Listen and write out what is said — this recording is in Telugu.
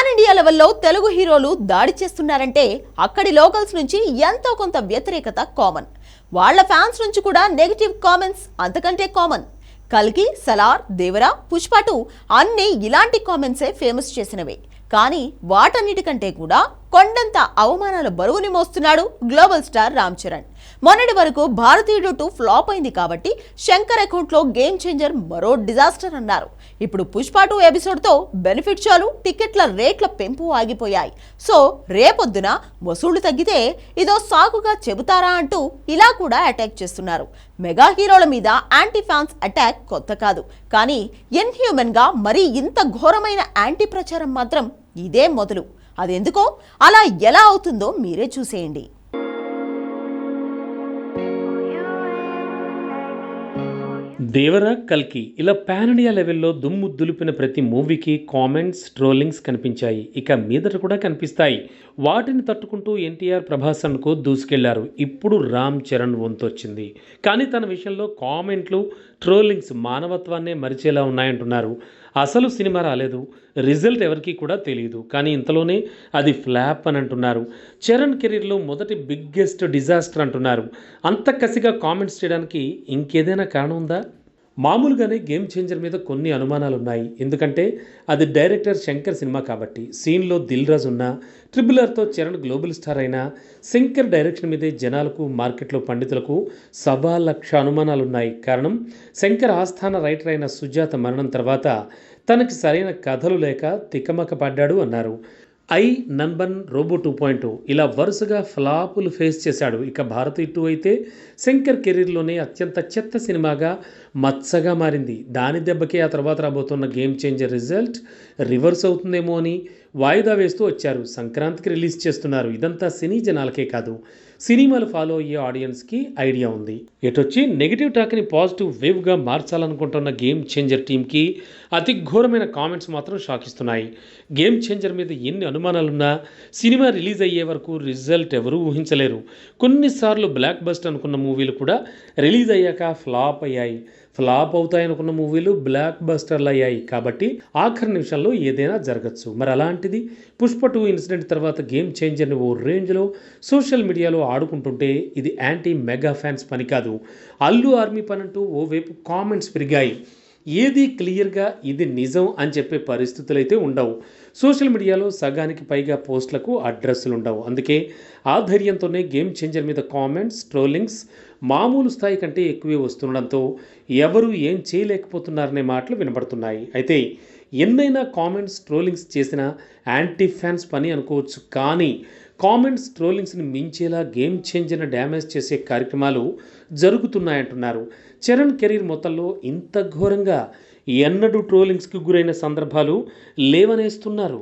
పాన్ ఇండియా లెవెల్లో తెలుగు హీరోలు దాడి చేస్తున్నారంటే అక్కడి లోకల్స్ నుంచి ఎంతో కొంత వ్యతిరేకత కామన్. వాళ్ళ ఫ్యాన్స్ నుంచి కూడా నెగిటివ్ కామెంట్స్ అంతకంటే కామన్. కల్కి సలార్ దేవరా పుష్పటు అన్ని అన్నీ ఇలాంటి కామెంట్సే ఫేమస్ చేసినవే. కానీ వాటన్నిటికంటే కూడా కొండంత అవమానాల బరువుని మోస్తున్నాడు గ్లోబల్ స్టార్ రామ్ చరణ్. మొన్నటి వరకు భారతీయుడు టూ ఫ్లాప్ అయింది కాబట్టి శంకర్ అకౌంట్లో గేమ్ చేంజర్ మరో డిజాస్టర్ అన్నారు. ఇప్పుడు పుష్ప టూ ఎపిసోడ్తో బెనిఫిట్ చాలు టికెట్ల రేట్ల పెంపు ఆగిపోయాయి. సో రేపొద్దున వసూళ్ళు తగ్గితే ఇదో సాకుగా చెబుతారా అంటూ ఇలా కూడా అటాక్ చేస్తున్నారు. మెగా హీరోల మీద యాంటీ ఫ్యాన్స్ అటాక్ కొత్త కాదు. కానీ ఇన్హ్యూమన్గా మరీ ఇంత ఘోరమైన యాంటీ ప్రచారం మాత్రం ఇదే మొదలు. అదెందుకో? అలా ఎలా అవుతుందో మీరే చూసేయండి. దేవరా కల్కి ఇలా పాన్ ఇండియా లెవెల్లో దుమ్ము దులిపిన ప్రతి మూవీకి కామెంట్స్ ట్రోలింగ్స్ కనిపించాయి. ఇక మీదట కూడా కనిపిస్తాయి. వాటిని తట్టుకుంటూ ఎన్టీఆర్ ప్రభాసన్కు దూసుకెళ్ళారు. ఇప్పుడు రామ్ చరణ్ వంతు వచ్చింది కానీ తన విషయంలో కామెంట్లు ట్రోలింగ్స్ మానవత్వాన్నే మరిచేలా ఉన్నాయంటున్నారు. అసలు సినిమా రాలేదు. రిజల్ట్ ఎవరికీ కూడా తెలియదు కానీ ఇంతలోనే అది ఫ్లాప్ అని అంటున్నారు. చరణ్ కెరీర్లో మొదటి బిగ్గెస్ట్ డిజాస్టర్ అంటున్నారు. అంత కసిగా కామెంట్స్ చేయడానికి ఇంకేదైనా కారణం ఉందా? మామూలుగానే గేమ్ చేంజర్ మీద కొన్ని అనుమానాలు ఉన్నాయి ఎందుకంటే అది డైరెక్టర్ శంకర్ సినిమా కాబట్టి. సీన్లో దిల్ రాజు ఉన్నా ట్రిపుల్ ఆర్తో చరణ్ గ్లోబల్ స్టార్ అయినా శంకర్ డైరెక్షన్ మీదే జనాలకు మార్కెట్లో పండితులకు సవా లక్ష అనుమానాలు ఉన్నాయి కారణం శంకర్ ఆస్థాన రైటర్ అయిన సుజాత మరణం తర్వాత తనకి సరైన కథలు లేక తికమక పడ్డాడు అన్నారు. I Nanban Robo two point ఇలా వరుసగా ఫ్లాపులు ఫేస్ చేశాడు. ఇక భారత్ ఇటు అయితే శంకర్ కెరీర్లోనే అత్యంత చెత్త సినిమాగా మచ్చగా మారింది. దాని దెబ్బకే ఆ తర్వాత రాబోతున్న గేమ్ చేంజర్ రిజల్ట్ రివర్స్ అవుతుందేమో అని వాయిదా వేస్తూ వచ్చారు. సంక్రాంతికి రిలీజ్ చేస్తున్నారు. ఇదంతా సినీ జనాలకే కాదు. సినిమాలు ఫాలో అయ్యే ఆడియన్స్కి ఐడియా ఉంది. ఎటొచ్చి నెగిటివ్ టాక్ని పాజిటివ్ వేవ్గా మార్చాలనుకుంటున్న గేమ్ చేంజర్ టీంకి అతి ఘోరమైన కామెంట్స్ మాత్రం షాకిస్తున్నాయి. గేమ్ చేంజర్ మీద ఎన్ని అనుమానాలున్నా సినిమా రిలీజ్ అయ్యే వరకు రిజల్ట్ ఎవరూ ఊహించలేరు. కొన్నిసార్లు బ్లాక్ బస్ట్ అనుకున్న మూవీలు కూడా రిలీజ్ అయ్యాక ఫ్లాప్ అయ్యాయి. ఫ్లాప్ అవుతాయనుకున్న మూవీలు బ్లాక్ బస్టర్లు అయ్యాయి. కాబట్టి ఆఖరి నిమిషంలో ఏదైనా జరగచ్చు. మరి అలాంటిది పుష్ప టూ ఇన్సిడెంట్ తర్వాత గేమ్ చేంజర్ని ఓ రేంజ్లో సోషల్ మీడియాలో ఆడుకుంటుంటే ఇది యాంటీ మెగా ఫ్యాన్స్ పని కాదు. అల్లు ఆర్మీ పని అంటూ ఓవైపు కామెంట్స్ పెరిగాయి. ఏది క్లియర్గా ఇది నిజం అని చెప్పే పరిస్థితులు అయితే ఉండవు. సోషల్ మీడియాలో సగానికి పైగా పోస్టులకు అడ్రస్లు ఉండవు అందుకే ఆ ధైర్యంతోనే గేమ్ చేంజర్ మీద కామెంట్స్ ట్రోలింగ్స్ మామూలు స్థాయి కంటే ఎక్కువే వస్తుండడంతో ఎవరు ఏం చేయలేకపోతున్నారనే మాటలు వినబడుతున్నాయి. అయితే ఎన్నైనా కామెంట్స్ ట్రోలింగ్స్ చేసిన యాంటీ ఫ్యాన్స్ పని అనుకోవచ్చు కానీ కామెంట్స్ ట్రోలింగ్స్ని మించేలా గేమ్ చేంజర్ని డ్యామేజ్ చేసే కార్యక్రమాలు జరుగుతున్నాయంటున్నారు. చరణ్ కెరీర్ మొత్తంలో ఇంత ఘోరంగా ఎన్నడూ ట్రోలింగ్స్కి గురైన సందర్భాలు లేవనేస్తున్నారు.